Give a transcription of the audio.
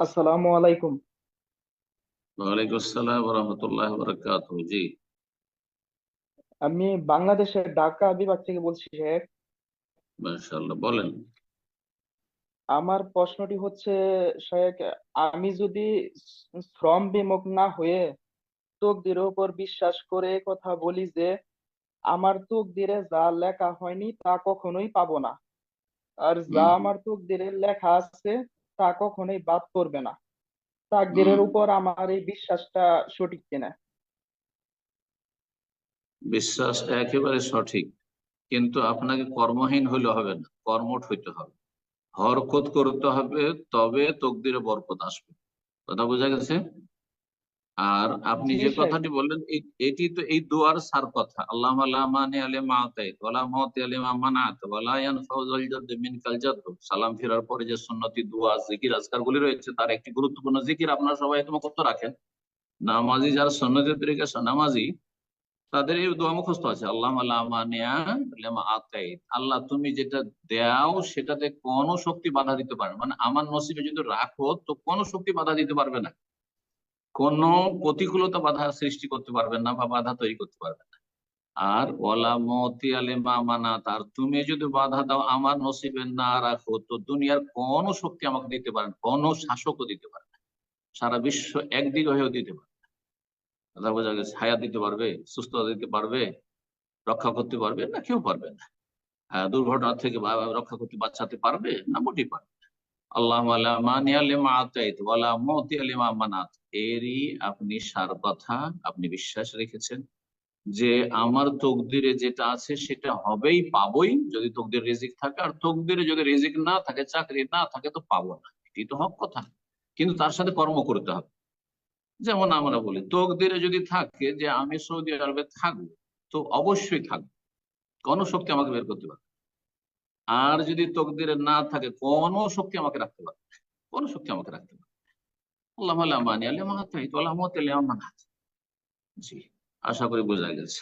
আসসালামু আলাইকুম। ওয়ালাইকুম আসসালাম রহমতুল্লাহ বরকাত জি। আমি বাংলাদেশের ঢাকা বিভাগ থেকে বলছি শেখ। মাশাআল্লাহ বলেন। আমার প্রশ্নটি হচ্ছে শেখ আমি যদি শ্রম বিমুখ না হয়ে তকদিরের উপর বিশ্বাস করে কথা বলি যে আমার তকদিরে যা লেখা হয়নি তা কখনোই পাবো না। আর যা আমার তকদিরে লেখা আছে তা কখনোই বাদ করবে না। তাকদিরের উপর আমার এই বিশ্বাসটা সঠিক কিনা? বিশ্বাস একেবারে সঠিক। কিন্তু আপনাকে কর্মহীন হইলে হবে না কর্মঠ হইতে হবে। হরকত করতে হবে তবে তকদিরে বরকত আসবে। কথা বোঝা গেছে? আর আপনি যে কথাটি বললেন এটি তো এই দোয়ার সার কথা। আল্লাহ মানে আলে মত আলে মানাত ওয়ালা ইয়ানফাউ যাল জাদ মিনকাল জাদ সালাম ফেরার পরে যে সুন্নতি দোয়া জিকির আজকার গুলি রয়েছে তার একটি গুরুত্বপূর্ণ জিকির আপনারা সবাই তোমার কত রাখেন। নামাজি যারা সন্ন্যতের তরিকা নামাজি তাদের এই দোয়া মুখস্থ আছে। আল্লাহ আল্লাহ তুমি যেটা দেও সেটাতে কোনো শক্তি বাধা দিতে পারবে মানে আমার নসিবে যদি রাখো তো কোনো শক্তি বাধা দিতে পারবে না। কোন প্রতিকূলতা বাধা সৃষ্টি করতে পারবে না বা বাধা তৈরি করতে পারবে না। আর ওলা মতি আলে মানা তার তুমি যদি বাধা দাও আমার নসিবে না রাখো তো দুনিয়ার কোন শক্তি আমাকে দিতে পারে না কোন শাসকও দিতে পারে না। সারা বিশ্ব একদিক হয়েও দিতে পারে না। বোঝা গেছে? হায়াত দিতে পারবে? সুস্থতা দিতে পারবে? রক্ষা করতে পারবে? না কেউ পারবে না। আহ, দুর্ঘটনা থেকে রক্ষা করতে বাঁচাতে পারবে? না মোটেই পারবে। আল্লাহ এরই আপনি সার কথা আপনি বিশ্বাস রেখেছেন যে আমার তকদিরে যেটা আছে সেটা হবেই, পাবোই। যদি তকদির রিজিক থাকে, আর তকদিরে যদি রিজিক না থাকে, চাকরি না থাকে, তো পাবো না। এটি তো হক কথা। কিন্তু তার সাথে কর্ম করতে হবে। যেমন আমরা বলি, তকদিরে যদি থাকে যে আমি সৌদি আরবে থাকব, তো অবশ্যই থাকব। কোনো শক্তি আমাকে বের করতে পারবে। আর যদি তকদিরে না থাকে, কোন শক্তি আমাকে রাখতে পারবে কোন শক্তি আমাকে রাখতে পারবে না। আল্লাহ আল্লাহ জি, আশা করি বোঝা গেছে।